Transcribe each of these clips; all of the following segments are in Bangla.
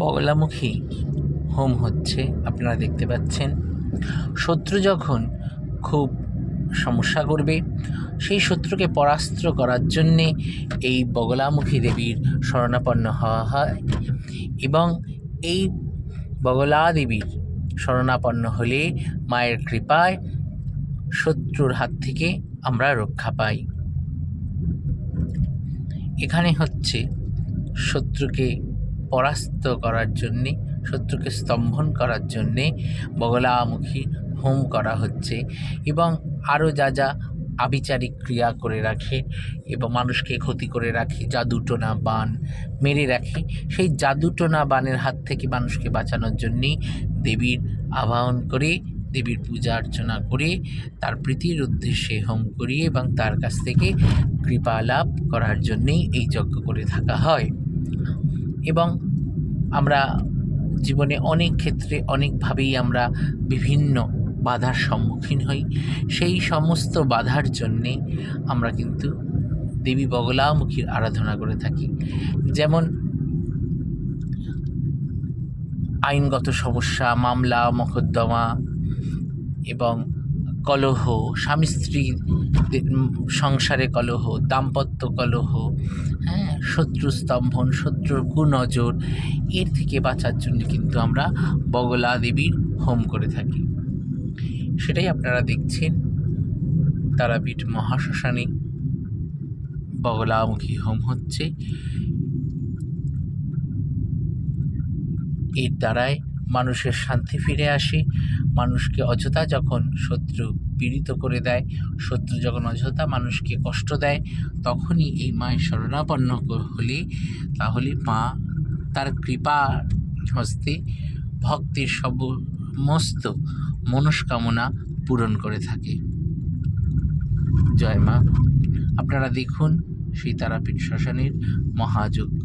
বগলামুখী। হোম হচ্ছে, আপনারা দেখতে পাচ্ছেন। শত্রু যখন খুব সমস্যা করবে, সেই শত্রুকে পরাস্ত করার জন্যে এই বগলামুখী দেবীর শরণাপন্ন হওয়া হয় এবং এই বগলা দেবীর শরণাপন্ন হলে মায়ের কৃপায় শত্রুর হাত থেকে আমরা রক্ষা পাই। এখানে হচ্ছে, শত্রুকে পরাস্ত করার জন্যে, শত্রুকে স্তম্ভন করার জন্যে বগলামুখী হোম করা হচ্ছে এবং আরও যা যা আবিচারিক ক্রিয়া করে রাখে এবং মানুষকে ক্ষতি করে রাখে জাদুটোনা বান মেরে রাখে, সেই জাদুটোনা বানের হাত থেকে মানুষকে বাঁচানোর জন্যেই দেবীর আবাহন করে, দেবীর পূজা অর্চনা করে, তার প্রীতির উদ্দেশ্যে হোম করিয়ে এবং তার কাছ থেকে কৃপা লাভ করার জন্যেই এই যজ্ঞ করে থাকা হয়। এবং আমরা জীবনে অনেক ক্ষেত্রে অনেকভাবেই আমরা বিভিন্ন বাধার সম্মুখীন হই। সেই সমস্ত বাধার জন্যে আমরা কিন্তু দেবী বগলামুখীর আরাধনা করে থাকি। যেমন আইনগত সমস্যা, মামলা, মোকদ্দমা এবং কলহ, স্বামী স্ত্রী সংসারে কলহ, দাম্পত্য কলহ হ্যাঁ শত্রু স্তম্ভন, শত্রুর কুনজর, এর থেকে বাঁচার জন্য কিন্তু আমরা বগলা দেবীর হোম করে থাকি। সেটাই আপনারা দেখছেন তারাপীঠ মহাশ্মশানে। বগলামুখী হোম হচ্ছে। এর দ্বারাই মানুষের শান্তি ফিরে আসে। মানুষকে অযথা যখন শত্রু পীড়িত করে দেয়, শত্রু যখন অযথা মানুষকে কষ্ট দেয়, তখনই এই মায়ের শরণাপন্ন হলে, তাহলে মা তার কৃপা, হস্তে ভক্তের সমস্ত মনস্কামনা পূরণ করে থাকে। জয় মা। আপনারা দেখুন সেই তারাপীঠ শ্মশানের মহাযজ্ঞ।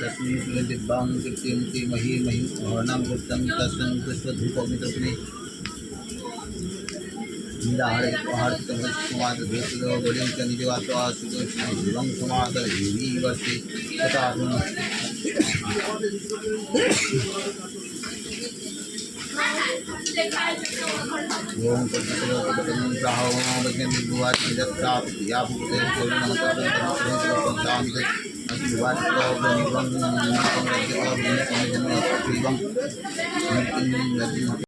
तस्मिन् किलदिब्बां कीर्तयन्ति मही मही भवनां गुप्तं तस्मिन् पुष्पधूपमितस्मै निदाहरितहार्तिकमृत्कुमारभेतुगुणं च निजवात्वासुकृष्णं शिवं समादरहीवर्षे तथा ओम प्रकृतिरोपकटनं प्राहो मम वैज्ञानिकवाचिदत्तापि या भूतेन कविणमतः వాటిలో కొన్ని కొన్ని కొన్ని కొన్ని కొన్ని కొన్ని కొన్ని కొన్ని